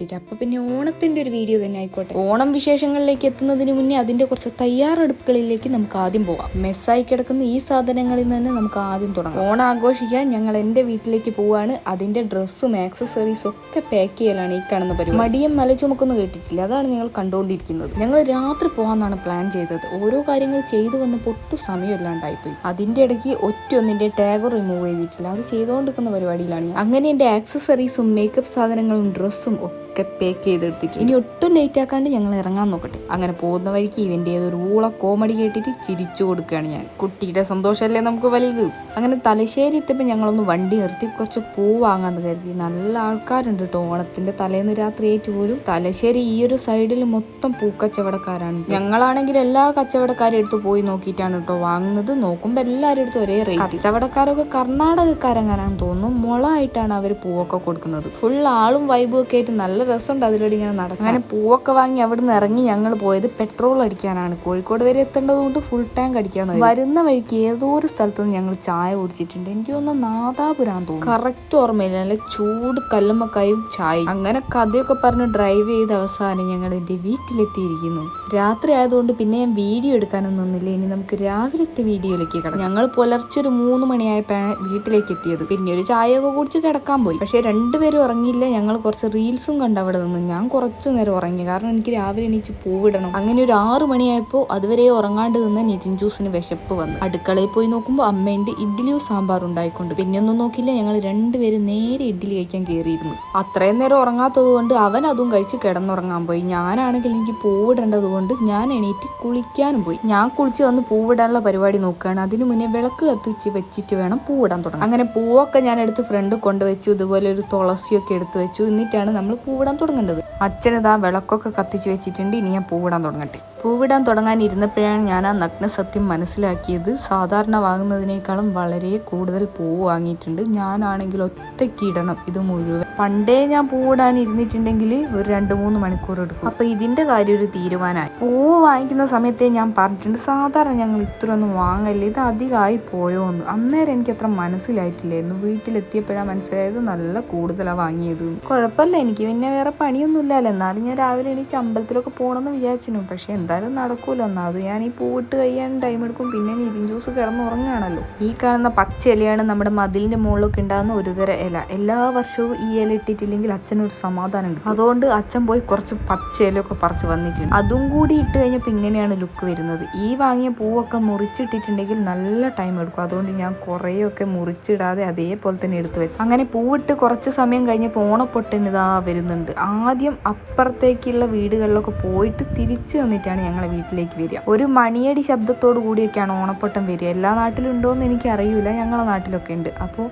ഇട്ടിട്ട് അപ്പോൾ പിന്നെ ഓണത്തിന്റെ ഒരു വീഡിയോ തന്നെ ആയിക്കോട്ടെ. ഓണം വിശേഷങ്ങളിലേക്ക് എത്തുന്നതിന് മുന്നേ അതിന്റെ കുറച്ച് തയ്യാറെടുപ്പുകളിലേക്ക് നമുക്ക് ആദ്യം പോകാം. മെസ്സായി കിടക്കുന്ന ഈ സാധനങ്ങളിൽ നിന്ന് നമുക്ക് ആദ്യം തുടങ്ങാം. ഓണം ആഘോഷിക്കാൻ ഞങ്ങൾ എന്റെ വീട്ടിലേക്ക് പോവുകയാണ് അതിന്റെ ഡ്രസ്സും ആക്സസറീസും ഒക്കെ പാക്ക് ചെയ്യലാണ് ഈ കാണുന്ന പരിപാടി. മടിയും മല ചുമക്കൊന്നും കേട്ടിട്ടില്ല. അതാണ് ഞങ്ങൾ കണ്ടുകൊണ്ടിരിക്കുന്നത് ഞങ്ങൾ രാത്രി പോകാമെന്നാണ് പ്ലാൻ ചെയ്തത്. ഓരോ കാര്യങ്ങൾ ചെയ്തു വന്നപ്പോൾ ഒട്ടും സമയമില്ലാണ്ടായിപ്പോയി അതിന്റെ ഇടയ്ക്ക് ഒറ്റ ഒന്നിന്റെ ടാഗ് റിമൂവ് ചെയ്തിട്ടില്ല. അത് ചെയ്തുകൊണ്ടിരിക്കുന്ന പരിപാടിയിലാണ് അങ്ങനെ എന്റെ ആക്സസറീസും മേക്കപ്പ് സാധനങ്ങളും ഡ്രസ്സും ഒക്കെ പാക്ക് ചെയ്തെടുത്തിട്ട് ഇനി ഒട്ടും ലേറ്റ് ആക്കാണ്ട് ഞങ്ങൾ ഇറങ്ങാൻ നോക്കട്ടെ. അങ്ങനെ പോകുന്ന വഴിക്ക് ഇവന്റെ ഏതൊരു ഊള കോമഡി കേട്ടിട്ട് ചിരിച്ചു കൊടുക്കുകയാണ് ഞാൻ. കുട്ടിയുടെ സന്തോഷമല്ലേ നമുക്ക് വലുത്? അങ്ങനെ തലശ്ശേരി എത്തിയപ്പോൾ ഞങ്ങളൊന്ന് വണ്ടി നിർത്തി കുറച്ച് പൂ വാങ്ങാന്ന് കരുതി. നല്ല ആൾക്കാരുണ്ട് കേട്ടോ ഓണത്തിന്റെ തലേന്ന് രാത്രി ആയിട്ട് പോലും തലശ്ശേരി ഈ ഒരു സൈഡിൽ മൊത്തം പൂക്കച്ചവടക്കാരാണ് ഞങ്ങളാണെങ്കിൽ എല്ലാ കച്ചവടക്കാരും എടുത്ത് പോയി നോക്കിയിട്ടാണ് കേട്ടോ വാങ്ങുന്നത്. നോക്കുമ്പോൾ എല്ലാവരും എടുത്ത് ഒരേ റേറ്റ് കച്ചവടക്കാരൊക്കെ കർണാടകക്കാരെങ്ങാനാന്ന് തോന്നുന്നു. മുള ആയിട്ടാണ് അവർ പൂവൊക്കെ കൊടുക്കുന്നത്. ഫുൾ ആളും വൈബും ഒക്കെ ആയിട്ട് നല്ല രസമുണ്ട് അതിലൂടെ ഇങ്ങനെ നടക്കും അങ്ങനെ പൂവൊക്കെ വാങ്ങി അവിടെ നിന്ന് ഇറങ്ങി ഞങ്ങൾ പോയത് പെട്രോൾ അടിക്കാനാണ്. കോഴിക്കോട് വരെ എത്തേണ്ടത് കൊണ്ട് ഫുൾ ടാങ്ക് അടിക്കാൻ വരുന്ന വഴിക്ക് ഏതോ ഒരു സ്ഥലത്ത് നിന്ന് ഞങ്ങൾ ചായ കുടിച്ചിട്ടുണ്ട്. എനിക്ക് തോന്നുന്നു നാദാപുരാൻ തോന്നുന്നു. കറക്റ്റ് ഓർമ്മയില്ല. നല്ല ചൂട് കല്ലുമ്മക്കായും ചായ അങ്ങനെ കഥയൊക്കെ പറഞ്ഞ് ഡ്രൈവ് ചെയ്ത അവസാനം ഞങ്ങൾ എന്റെ വീട്ടിലെത്തിയിരിക്കുന്നു. രാത്രി ആയതുകൊണ്ട് പിന്നെ ഞാൻ വീഡിയോ എടുക്കാനൊന്നും നിന്നില്ല. ഇനി നമുക്ക് രാവിലത്തെ വീഡിയോയിലേക്ക് കിടക്കാം. ഞങ്ങൾ പുലർച്ചെ ഒരു മൂന്ന് മണിയായപ്പോഴാണ് വീട്ടിലേക്ക് എത്തിയത്. പിന്നെ ഒരു ചായയൊക്കെ കുടിച്ച് കിടക്കാൻ പോയി. പക്ഷെ രണ്ടുപേരും ഉറങ്ങിയില്ല. ഞങ്ങൾ കുറച്ച് റീൽസും കണ്ട് അവിടെ നിന്ന് ഞാൻ കുറച്ചു നേരം ഉറങ്ങി. കാരണം എനിക്ക് രാവിലെ എണീച്ച് പൂവിടണം. അങ്ങനെ ഒരു ആറു മണിയായപ്പോൾ അതുവരെ ഉറങ്ങാണ്ട് നിന്ന് നിതിൻ ജ്യൂസിന് വിശപ്പ് വന്നു. അടുക്കളയിൽ പോയി നോക്കുമ്പോൾ അമ്മേന്റെ ഇഡ്ഡലിയും സാമ്പാറും ഉണ്ടായിക്കൊണ്ട്. പിന്നെ ഒന്നും നോക്കില്ല ഞങ്ങൾ രണ്ടുപേരും നേരെ ഇഡ്ഡലി കഴിക്കാൻ കയറിയിരുന്നു. അത്രയും നേരം ഉറങ്ങാത്തത് കൊണ്ട് അവൻ അതും കഴിച്ച് കിടന്നുറങ്ങാൻ പോയി. ഞാനാണെങ്കിൽ എനിക്ക് പൂവിടേണ്ടത് ഞാൻ എണീറ്റ് കുളിക്കാനും പോയി. ഞാൻ കുളിച്ച് വന്ന് പൂവിടാനുള്ള പരിപാടി നോക്കുകയാണ്. അതിനു മുന്നേ വിളക്ക് കത്തിച്ച് വെച്ചിട്ട് വേണം പൂവിടാൻ തുടങ്ങാൻ. അങ്ങനെ പൂവൊക്കെ ഞാൻ എടുത്ത് ഫ്രണ്ട് കൊണ്ടുവച്ചു. ഇതുപോലെ ഒരു തുളസിയൊക്കെ എടുത്ത് വെച്ചു. എന്നിട്ടാണ് നമ്മൾ പൂവിടാൻ തുടങ്ങേണ്ടത്. അച്ഛനിതാ വിളക്കൊക്കെ കത്തിച്ച് വെച്ചിട്ടുണ്ട്. ഇനി ഞാൻ പൂവിടാൻ തുടങ്ങട്ടെ. പൂവിടാൻ തുടങ്ങാൻ ഇരുന്നപ്പോഴാണ് ഞാൻ ആ നഗ്ന സത്യം മനസ്സിലാക്കിയത്. സാധാരണ വാങ്ങുന്നതിനേക്കാളും വളരെ കൂടുതൽ പൂവ് വാങ്ങിയിട്ടുണ്ട്. ഞാനാണെങ്കിൽ ഒറ്റയ്ക്ക് ഇടണം ഇത് മുഴുവൻ. പണ്ടേ ഞാൻ പൂവിടാൻ ഇരുന്നിട്ടുണ്ടെങ്കിൽ ഒരു രണ്ട് മൂന്ന് മണിക്കൂർ എടുക്കും. അപ്പൊ ഇതിന്റെ കാര്യം ഒരു തീരുമാനമായി. പൂവ് വാങ്ങിക്കുന്ന സമയത്തെ ഞാൻ പറഞ്ഞിട്ടുണ്ട് സാധാരണ ഞങ്ങൾ ഇത്രയൊന്നും വാങ്ങല്ല ഇത് അധികമായി പോയോ എന്ന്. അന്നേരം എനിക്ക് അത്ര മനസ്സിലായിട്ടില്ലായിരുന്നു. വീട്ടിലെത്തിയപ്പോഴാണ് മനസ്സിലായത് നല്ല കൂടുതലാണ് വാങ്ങിയത്. കുഴപ്പമില്ല എനിക്ക് പിന്നെ വേറെ പണിയൊന്നും ഇല്ലല്ലോ എന്നാലും ഞാൻ രാവിലെ എനിക്ക് അമ്പലത്തിലൊക്കെ പോകണമെന്ന് വിചാരിച്ചിരുന്നു. പക്ഷെ എന്തായാലും നടക്കൂല. ഒന്നാമത് ഞാൻ ഈ പൂവിട്ട് കഴിയാൻ ടൈം എടുക്കും. പിന്നെ നീതിൻ ജ്യൂസ് കിടന്നുറങ്ങുകയാണല്ലോ ഈ കാണുന്ന പച്ച ഇലയാണ് നമ്മുടെ മതിലിന്റെ മുകളിലൊക്കെ ഉണ്ടാകുന്ന ഒരു തരം ഇല. എല്ലാ വർഷവും ഈ ഇല ഇട്ടിട്ടില്ലെങ്കിൽ അച്ഛനൊരു സമാധാനം കിട്ടും. അതുകൊണ്ട് അച്ഛൻ പോയി കുറച്ച് പച്ച ഇലയൊക്കെ പറിച്ച് വന്നിട്ടുണ്ട്. അതും കൂടി ഇട്ട് കഴിഞ്ഞപ്പോൾ ഇങ്ങനെയാണ് ലുക്ക് വരുന്നത്. ഈ വാങ്ങിയ പൂവൊക്കെ മുറിച്ചിട്ടിട്ടുണ്ടെങ്കിൽ നല്ല ടൈം എടുക്കും. അതുകൊണ്ട് ഞാൻ കുറേയൊക്കെ മുറിച്ചിടാതെ അതേപോലെ തന്നെ എടുത്തു വെച്ചു. അങ്ങനെ പൂവിട്ട് കുറച്ച് സമയം കഴിഞ്ഞപ്പോൾ ഓണപ്പൊട്ടൻ ഇതാ വരുന്നുണ്ട്. ആദ്യം അപ്പുറത്തേക്കുള്ള വീടുകളിലൊക്കെ പോയിട്ട് തിരിച്ചു വന്നിട്ടാണ് ഞങ്ങളെ വീട്ടിലേക്ക് വരിക. ഒരു മണിയടി ശബ്ദത്തോടു കൂടിയൊക്കെയാണ് ഓണപ്പൊട്ടം വരിക. എല്ലാ നാട്ടിലുണ്ടോ എന്ന് എനിക്ക് അറിയില്ല ഞങ്ങളെ നാട്ടിലൊക്കെ ഉണ്ട്. അപ്പോൾ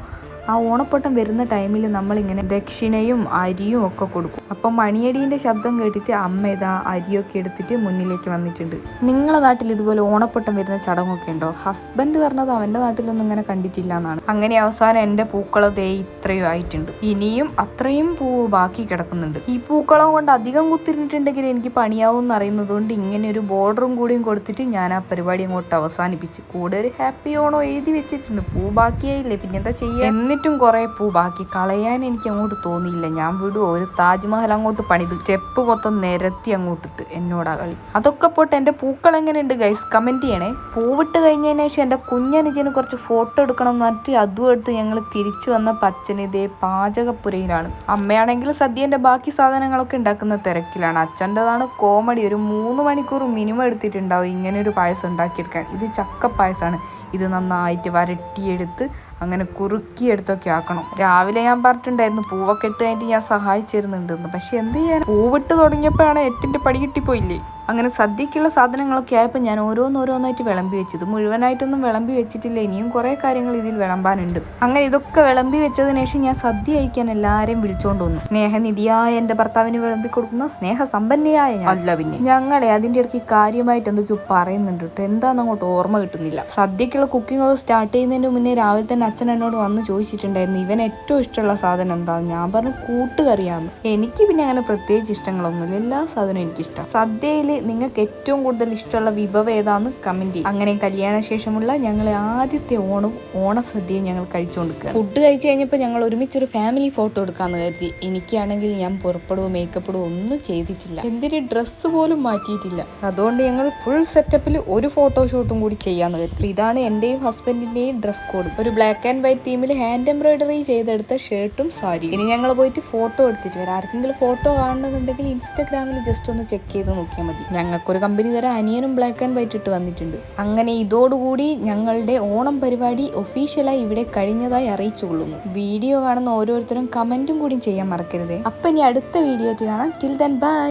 ആ ഓണപ്പൊട്ടം വരുന്ന ടൈമിൽ നമ്മളിങ്ങനെ ദക്ഷിണയും അരിയും ഒക്കെ കൊടുക്കും. അപ്പം മണിയടീന്റെ ശബ്ദം കേട്ടിട്ട് അമ്മ ഇതാ അരിയൊക്കെ എടുത്തിട്ട് മുന്നിലേക്ക് വന്നിട്ടുണ്ട്. നിങ്ങളെ നാട്ടിൽ ഇതുപോലെ ഓണപ്പൊട്ടം വരുന്ന ചടങ്ങൊക്കെ ഉണ്ടോ? ഹസ്ബൻഡ് പറഞ്ഞത് അവന്റെ നാട്ടിലൊന്നും ഇങ്ങനെ കണ്ടിട്ടില്ല എന്നാണ് അങ്ങനെ അവസാനം എന്റെ പൂക്കളം ദേ ഇത്രയും ആയിട്ടുണ്ട്. ഇനിയും അത്രയും പൂ ബാക്കി കിടക്കുന്നുണ്ട്. ഈ പൂക്കളം കൊണ്ട് അധികം കുത്തിരിഞ്ഞിട്ടുണ്ടെങ്കിൽ എനിക്ക് പണിയാവും എന്ന് അറിയുന്നത് കൊണ്ട് ഇങ്ങനെ ഒരു ബോർഡറും കൂടിയും കൊടുത്തിട്ട് ഞാൻ ആ പരിപാടി അങ്ങോട്ട് അവസാനിപ്പിച്ചു. കൂടെ ഒരു ഹാപ്പി ഓണോ എഴുതി വെച്ചിട്ടുണ്ട്. പൂ ബാക്കിയായില്ലേ? പിന്നെന്താ ചെയ്യുക കുറെ പൂ ബാക്കി കളയാൻ എനിക്ക് അങ്ങോട്ട് തോന്നിയില്ല. ഞാൻ വിടുവോ? ഒരു താജ്മഹൽ അങ്ങോട്ട് പണിത് സ്റ്റെപ്പ് മൊത്തം നിരത്തി അങ്ങോട്ടിട്ട് എന്നോടാ കളി. അതൊക്കെ പോട്ട് എന്റെ പൂക്കൾ എങ്ങനെയുണ്ട് ഗൈസ് കമന്റ് ചെയ്യണേ. പൂവിട്ട് കഴിഞ്ഞതിന് ശേഷം എന്റെ കുഞ്ഞനുജന് കുറച്ച് ഫോട്ടോ എടുക്കണം എന്ന് പറഞ്ഞിട്ട് അതും എടുത്ത് ഞങ്ങൾ തിരിച്ചു വന്ന പച്ചന് ഇതേ പാചകപ്പുരയിലാണ്. അമ്മയാണെങ്കിൽ സദ്യന്റെ ബാക്കി സാധനങ്ങളൊക്കെ ഉണ്ടാക്കുന്ന തിരക്കിലാണ്. അച്ഛന്റെതാണ് കോമഡി ഒരു മൂന്ന് മണിക്കൂർ മിനിമം എടുത്തിട്ടുണ്ടാവും ഇങ്ങനെ ഒരു പായസം ഉണ്ടാക്കിയെടുക്കാൻ. ഇത് ചക്ക പായസമാണ് ഇത് നന്നായിട്ട് വരട്ടിയെടുത്ത് അങ്ങനെ കുറുക്കിയെടുത്തൊക്കെ ആക്കണം. രാവിലെ ഞാൻ പറഞ്ഞിട്ടുണ്ടായിരുന്നു പൂവൊക്കെ ഇട്ട് കഴിഞ്ഞിട്ട് ഞാൻ സഹായിച്ചിരുന്നുണ്ടെന്ന്. പക്ഷെ എന്ത് ചെയ്യാൻ പൂവിട്ട് തുടങ്ങിയപ്പോഴാണ് എട്ടിന്റെ പടി കിട്ടിപ്പോയില്ലേ? അങ്ങനെ സദ്യക്കുള്ള സാധനങ്ങളൊക്കെ ആയപ്പോൾ ഞാൻ ഓരോന്നോരോന്നായിട്ട് വിളമ്പി വെച്ചത്. മുഴുവനായിട്ടൊന്നും വിളമ്പി വെച്ചിട്ടില്ല. ഇനിയും കുറേ കാര്യങ്ങൾ ഇതിൽ വിളമ്പാനുണ്ട്. അങ്ങനെ ഇതൊക്കെ വിളമ്പി വെച്ചതിന് ശേഷം ഞാൻ സദ്യ കഴിക്കാൻ എല്ലാവരെയും വിളിച്ചോണ്ട് വന്നു. സ്നേഹനിധിയായ എന്റെ ഭർത്താവിന് വിളമ്പി കൊടുക്കുന്ന. സ്നേഹസമ്പന്നയായ ഞാൻ. അല്ല പിന്നെ. ഞങ്ങളെ അതിന്റെ ഇടയ്ക്ക് കാര്യമായിട്ട് എന്തൊക്കെയോ പറയുന്നുണ്ട് കേട്ടോ. എന്താണെന്ന് അങ്ങോട്ട് ഓർമ്മ കിട്ടുന്നില്ല. സദ്യക്കുള്ള കുക്കിംഗ് ഒക്കെ സ്റ്റാർട്ട് ചെയ്യുന്നതിന് മുന്നേ രാവിലെ തന്നെ അച്ഛൻ എന്നോട് വന്ന് ചോദിച്ചിട്ടുണ്ടായിരുന്നു ഇവൻ ഏറ്റവും ഇഷ്ടമുള്ള സാധനം എന്താ? ഞാൻ പറഞ്ഞു കൂട്ടുകറിയാന്ന്. എനിക്ക് പിന്നെ അങ്ങനെ പ്രത്യേകിച്ച് ഇഷ്ടങ്ങളൊന്നുമില്ല. എല്ലാ സാധനവും എനിക്കിഷ്ടം. സദ്യയിൽ നിങ്ങൾക്ക് ഏറ്റവും കൂടുതൽ ഇഷ്ടമുള്ള വിഭവം ഏതാന്ന് കമന്റ് ചെയ്യും. അങ്ങനെ കല്യാണ ശേഷമുള്ള ഞങ്ങളെ ആദ്യത്തെ ഓണം ഓണസദ്യയും ഞങ്ങൾ കഴിച്ചുകൊണ്ടിരിക്കുക ഫുഡ് കഴിച്ചു കഴിഞ്ഞപ്പോൾ ഞങ്ങൾ ഒരുമിച്ചൊരു ഫാമിലി ഫോട്ടോ എടുക്കാന്ന് കരുതി. എനിക്കാണെങ്കിൽ ഞാൻ പുറപ്പെടുവോ മേക്കപ്പെടുവോ ഒന്നും ചെയ്തിട്ടില്ല. എന്തിന് ഡ്രസ്സ് പോലും മാറ്റിയിട്ടില്ല. അതുകൊണ്ട് ഞങ്ങൾ ഫുൾ സെറ്റപ്പിൽ ഒരു ഫോട്ടോഷൂട്ടും കൂടി ചെയ്യാന്ന് കരുതി. ഇതാണ് എന്റെയും ഹസ്ബൻഡിന്റെയും ഡ്രസ് കോഡ് ഒരു ബ്ലാക്ക് ആൻഡ് വൈറ്റ് തീമിൽ ഹാൻഡ് എംബ്രോയിഡറി ചെയ്തെടുത്ത ഷർട്ടും സാരി ഇനി ഞങ്ങൾ പോയിട്ട് ഫോട്ടോ എടുത്തിട്ട് വരാം. ആർക്കെങ്കിലും ഫോട്ടോ കാണണമെന്നുണ്ടെങ്കിൽ ഇൻസ്റ്റാഗ്രാമിൽ ജസ്റ്റ് ഒന്ന് ചെക്ക് ചെയ്ത് നോക്കിയാൽ മതി. ഞങ്ങൾക്കൊരു കമ്പനി തരാൻ അനിയനും ബ്ലാക്ക് ആൻഡ് വൈറ്റ് ഇട്ട് വന്നിട്ടുണ്ട്. അങ്ങനെ ഇതോടുകൂടി ഞങ്ങളുടെ ഓണം പരിപാടി ഒഫീഷ്യലായി ഇവിടെ കഴിഞ്ഞതായി അറിയിച്ചു കൊള്ളുന്നു വീഡിയോ കാണുന്ന ഓരോരുത്തരും കമന്റും കൂടി ചെയ്യാൻ മറക്കരുത്. അപ്പൊ ഇനി അടുത്ത വീഡിയോ ആയിട്ട് കാണാം. Till then bye